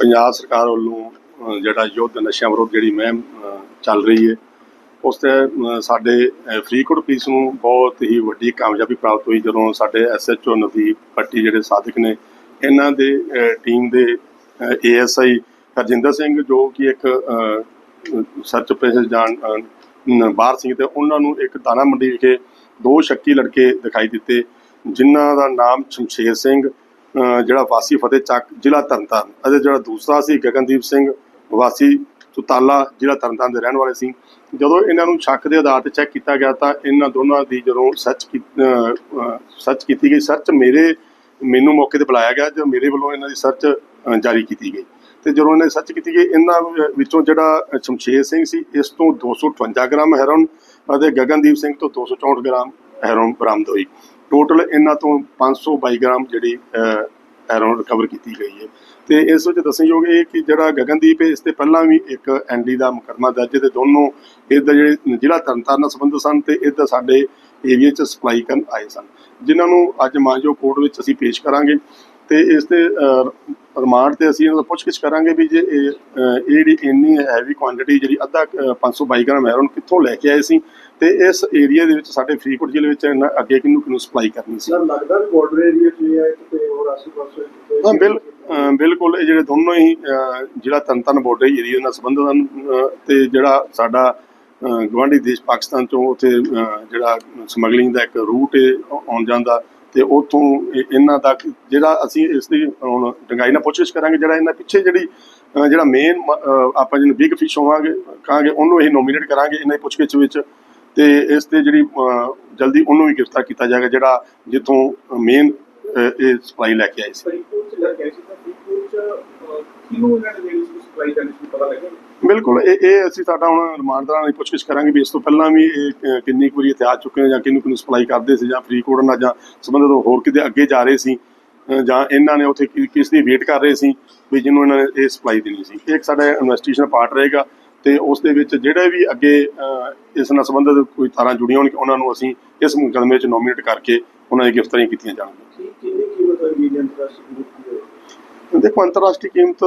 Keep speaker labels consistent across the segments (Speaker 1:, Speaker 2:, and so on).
Speaker 1: ਪੰਜਾਬ ਸਰਕਾਰ ਵੱਲੋਂ ਜਿਹੜਾ ਯੁੱਧ ਨਸ਼ਿਆਂ ਵਿਰੁੱਧ ਜਿਹੜੀ ਮਹਿਮ ਚੱਲ ਰਹੀ ਹੈ, ਉਸ ਤੇ ਸਾਡੇ ਫਰੀਦਕੋਟ ਪੁਲਿਸ ਨੂੰ ਬਹੁਤ ਹੀ ਵੱਡੀ ਕਾਮਯਾਬੀ ਪ੍ਰਾਪਤ ਹੋਈ ਜਦੋਂ ਸਾਡੇ ਐਸਐਚਓ ਨਦੀਪ ਪੱਟੀ ਜਿਹੜੇ ਸਾਧਕ ਨੇ, ਇਹਨਾਂ ਦੇ ਟੀਮ ਦੇ ਏਐਸਆਈ ਹਰਜਿੰਦਰ ਸਿੰਘ ਜੋ ਕਿ ਇੱਕ ਸਰਚ ਪੇਸ਼ ਜਾਣ ਬਾਹਰ ਸਿੰਘ ਤੇ ਉਹਨਾਂ ਨੂੰ ਇੱਕ ਦਾਣਾ ਮੰਡੀ ਵਿਖੇ ਦੋ ਸ਼ੱਕੀ ਲੜਕੇ ਦਿਖਾਈ ਦਿੱਤੇ, ਜਿਨ੍ਹਾਂ ਦਾ ਨਾਮ ਸ਼ਮਸ਼ੇਰ ਸਿੰਘ ਜਿਹੜਾ ਵਾਸੀ ਫਤਿਹ ਚੱਕ ਜ਼ਿਲ੍ਹਾ ਤਰਨਤਾਰਨ, ਅਤੇ ਜਿਹੜਾ ਦੂਸਰਾ ਸੀ ਗਗਨਦੀਪ ਸਿੰਘ ਵਾਸੀ ਸੁਤਾਲਾ ਜ਼ਿਲ੍ਹਾ ਤਰਨਤਾਰਨ ਦੇ ਰਹਿਣ ਵਾਲੇ ਸੀ। ਜਦੋਂ ਇਹਨਾਂ ਨੂੰ ਸ਼ੱਕ ਦੇ ਆਧਾਰ ਤੇ ਚੈੱਕ ਕੀਤਾ ਗਿਆ ਤਾਂ ਇਹਨਾਂ ਦੋਨਾਂ ਦੀ ਜਦੋਂ ਸਰਚ ਸਰਚ ਕੀਤੀ ਗਈ ਸਰਚ ਮੇਰੇ, ਮੈਨੂੰ ਮੌਕੇ ਤੇ ਬੁਲਾਇਆ ਗਿਆ ਜੋ ਮੇਰੇ ਵੱਲੋਂ ਇਹਨਾਂ ਦੀ ਸਰਚ ਜਾਰੀ ਕੀਤੀ ਗਈ। ਤੇ ਜਦੋਂ ਇਹਨਾਂ ਦੀ ਸਰਚ ਕੀਤੀ ਗਈ, ਇਹਨਾਂ ਵਿੱਚੋਂ ਜਿਹੜਾ ਸ਼ਮਸ਼ੇਰ ਸਿੰਘ ਸੀ, ਇਸ ਤੋਂ 258 ਗ੍ਰਾਮ ਹੈਰੋਨ ਅਤੇ ਗਗਨਦੀਪ ਸਿੰਘ ਤੋਂ 264 ਗ੍ਰਾਮ ਹੈਰੋਨ ਬਰਾਮਦ ਹੋਈ। ਟੋਟਲ ਇਹਨਾਂ ਤੋਂ 522 ਗ੍ਰਾਮ ਜਿਹੜੀ ਹੈਰੋਨ ਰਿਕਵਰ ਕੀਤੀ ਗਈ ਹੈ। ਤੇ ਇਸ ਵਿੱਚ ਦੱਸਣਯੋਗ ਇਹ ਕਿ ਜਿਹੜਾ ਗਗਨਦੀਪ ਹੈ, ਇਸ ਤੇ ਪਹਿਲਾਂ ਵੀ ਇੱਕ ਐਨਡੀ ਦਾ ਮੁਕੱਦਮਾ ਦਰਜ ਹੈ ਤੇ ਦੋਨੋਂ ਇਹਦਾ ਜਿਹੜੇ ਜ਼ਿਲ੍ਹਾ ਤਰਨਤਾਰਨ ਨਾਲ ਸੰਬੰਧਿਤ ਸਨ ਤੇ ਇਹਦਾ ਸਾਡੇ ਏਰੀਆ 'ਚ ਸਪਲਾਈ ਕਰਨ ਆਏ ਸਨ। ਜਿਨ੍ਹਾਂ ਨੂੰ ਅੱਜ ਮਾਂਜੋ ਕੋਰਟ ਵਿੱਚ ਅਸੀਂ ਪੇਸ਼ ਕਰਾਂਗੇ ਤੇ ਇਸ ਤੇ ਰਿਮਾਂਡ ਤੇ ਅਸੀਂ ਇਹਨਾਂ ਦਾ ਪੁੱਛਗਿੱਛ ਕਰਾਂਗੇ ਵੀ ਜੇ ਇਹ ਜਿਹੜੀ ਇੰਨੀ ਹੈਵੀ ਕੁਆਂਟੀਟੀ ਜਿਹੜੀ ਅੱਧਾ ਅ, 522 ਗ੍ਰਾਮ ਹੈਰੋਨ ਕਿੱਥੋਂ ਲੈ ਕੇ ਆਏ ਸੀ? ਤੇ ਇਸ ਏਰੀਆ ਦੇ ਵਿੱਚ ਸਾਡੇ ਫਰੀਦਕੋਟ ਜ਼ਿਲ੍ਹੇ ਵਿੱਚ ਇਹਨਾਂ ਅੱਗੇ ਕਿਹਨੂੰ ਕਿਹਨੂੰ ਸਪਲਾਈ ਕਰਨੀ ਸੀ?
Speaker 2: ਸਰ ਲੱਗਦਾ ਬਾਰਡਰ ਏਰੀਆ 'ਚ ਹੈ ਕਿਤੇ ਹੋਰ ਆਸ-ਪਾਸੇ
Speaker 1: ਹਾਂ ਬਿਲ ਬਿਲਕੁਲ ਇਹ ਜਿਹੜੇ ਦੋਨੋਂ ਹੀ ਜਿਹੜਾ ਤਨਤਨ ਬਾਰਡਰ ਏਰੀਆ ਨਾਲ ਸੰਬੰਧਿਤ ਹਨ ਤੇ ਜਿਹੜਾ ਸਾਡਾ ਗਵਾਂਢੀ ਦੇਸ਼ ਪਾਕਿਸਤਾਨ ਚੋਂ ਉੱਥੇ ਜਿਹੜਾ ਸਮਗਲਿੰਗ ਦਾ ਇੱਕ ਰੂਟ ਹੈ ਆਉਣ ਜਾਂਦਾ ਤੇ ਉਤੋਂ ਇਹਨਾਂ ਦਾ ਜਿਹੜਾ ਅਸੀਂ ਇਸ ਦੀ ਹੁਣ ਡੰਗਾਈ ਨਾਲ ਪੁੱਛਿਸ਼ ਕਰਾਂਗੇ, ਜਿਹੜਾ ਇਹਨਾਂ ਪਿੱਛੇ ਜਿਹੜੀ ਜਿਹੜਾ ਮੇਨ ਆਪਾਂ ਜਿਹਨੂੰ ਬਿਗ ਫਿਸ਼ ਹੋਵਾਂਗੇ, ਕਹਾਂਗੇ, ਉਹਨੂੰ ਇਹ ਨੋਮੀਨੇਟ ਕਰਾਂਗੇ ਇਹਨਾਂ ਦੀ ਪੁੱਛਗਿੱਛ ਵਿੱਚ ਤੇ ਇਸ ਤੇ ਜਿਹੜੀ ਜਲਦੀ ਉਹਨੂੰ ਵੀ ਗ੍ਰਿਫਤਾਰ ਕੀਤਾ ਜਾਏਗਾ, ਜਿਹੜਾ ਜਿੱਥੋਂ ਮੇਨ ਇਹ ਸਪਲਾਈ ਲੈ ਕੇ ਆਏ ਸੀ।
Speaker 2: ਫਰੀਦਕੋਟ ਇਹਨਾਂ ਨੇ ਜਿਹੜੀ ਸੀ ਸਪਲਾਈ ਕਰਨੀ ਸੀ ਪਤਾ ਲੱਗਿਆ
Speaker 1: ਬਿਲਕੁਲ ਇਹ ਇਹ ਅਸੀਂ ਸਾਡਾ ਹੁਣ ਰਿਮਾਂਡਰਾਂ ਦੀ ਪੁੱਛਗਿੱਛ ਕਰਾਂਗੇ ਵੀ ਇਸ ਤੋਂ ਪਹਿਲਾਂ ਵੀ ਇਹ ਕਿੰਨੀ ਕੁ ਵਾਰੀ ਇੱਥੇ ਆ ਚੁੱਕੇ ਨੇ ਜਾਂ ਕਿਹਨੂੰ ਕਿਹਨੂੰ ਸਪਲਾਈ ਕਰਦੇ ਸੀ ਜਾਂ ਫਰੀਦਕੋਟ ਨਾਲ ਜਾਂ ਸੰਬੰਧਿਤ ਹੋਰ ਕਿਤੇ ਅੱਗੇ ਜਾ ਰਹੇ ਸੀ ਜਾਂ ਇਹਨਾਂ ਨੇ ਉੱਥੇ ਕਿਸ ਦੀ ਵੇਟ ਕਰ ਰਹੇ ਸੀ ਵੀ ਜਿਹਨੂੰ ਇਹਨਾਂ ਨੇ ਇਹ ਸਪਲਾਈ ਦੇਣੀ ਸੀ। ਇਹ ਇੱਕ ਸਾਡਾ ਇਨਵੈਸਟੀਗੇਸ਼ਨ ਪਾਰਟ ਰਹੇਗਾ ਤੇ ਉਸ ਦੇ ਵਿੱਚ ਜਿਹੜੇ ਵੀ ਅੱਗੇ ਇਸ ਨਾਲ ਸੰਬੰਧਿਤ ਕੋਈ ਤਾਰਾਂ ਜੁੜੀਆਂ ਹੋਣ ਉਹਨਾਂ ਨੂੰ ਅਸੀਂ ਇਸ ਮੁਕੱਦਮੇ 'ਚ ਨੋਮੀਨੇਟ ਕਰਕੇ ਉਹਨਾਂ ਦੀ ਗ੍ਰਿਫਤਾਰੀਆਂ ਕੀਤੀਆਂ ਜਾਣਗੀਆਂ।
Speaker 2: ਕਿ ਕਿੰਨੀ ਕੀਮਤ ਹੋਏਗੀ ਦੀ
Speaker 1: ਦੇਖੋ ਅੰਤਰਰਾਸ਼ਟਰੀ ਕੀਮਤ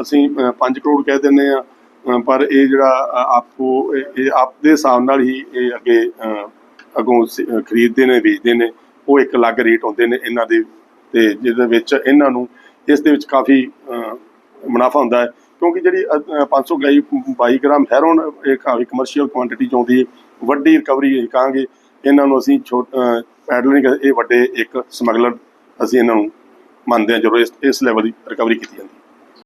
Speaker 1: ਅਸੀਂ 5 ਕਰੋੜ ਕਹਿ ਦਿੰਦੇ ਆ ਪਰ ਇਹ ਜਿਹੜਾ ਅ, ਆਪੋ ਇਹ ਇਹ ਆਪ ਦੇ ਹਿਸਾਬ ਨਾਲ ਹੀ ਇਹ ਅੱਗੇ ਅ, ਅੱਗੋਂ ਸ- ਖਰੀਦਦੇ ਨੇ ਵੇਚਦੇ ਨੇ ਉਹ ਇੱਕ ਅਲੱਗ ਰੇਟ ਹੁੰਦੇ ਨੇ ਇਹਨਾਂ ਦੇ ਤੇ ਜਿਹਦੇ ਵਿੱਚ ਇਹਨਾਂ ਨੂੰ ਇਸ ਦੇ ਵਿੱਚ ਕਾਫੀ ਮੁਨਾਫਾ ਹੁੰਦਾ ਹੈ। ਕਿਉਂਕਿ ਜਿਹੜੀ ਅ, ਅ, 522 ਗ੍ਰਾਮ ਹੈਰੋਨ ਇਹ ਕਾਫੀ ਕਮਰਸ਼ੀਅਲ ਕੁਆਂਟੀਟੀ ਚ ਆਉਂਦੀ ਹੈ ਵੱਡੀ ਰਿਕਵਰੀ ਅਸੀਂ ਕਹਾਂਗੇ ਇਹਨਾਂ ਨੂੰ ਅਸੀਂ ਛੋਟ ਪੈਡਲ ਇਹ ਵੱਡੇ ਇੱਕ ਸਮਗਲਰ ਅਸੀਂ ਇਹਨਾਂ ਨੂੰ ਮੰਨਦੇ ਹਾਂ ਜਦੋਂ ਇਸ ਇਸ ਲੈਵਲ ਦੀ ਰਿਕਵਰੀ ਕੀਤੀ ਜਾਂਦੀ ਹੈ।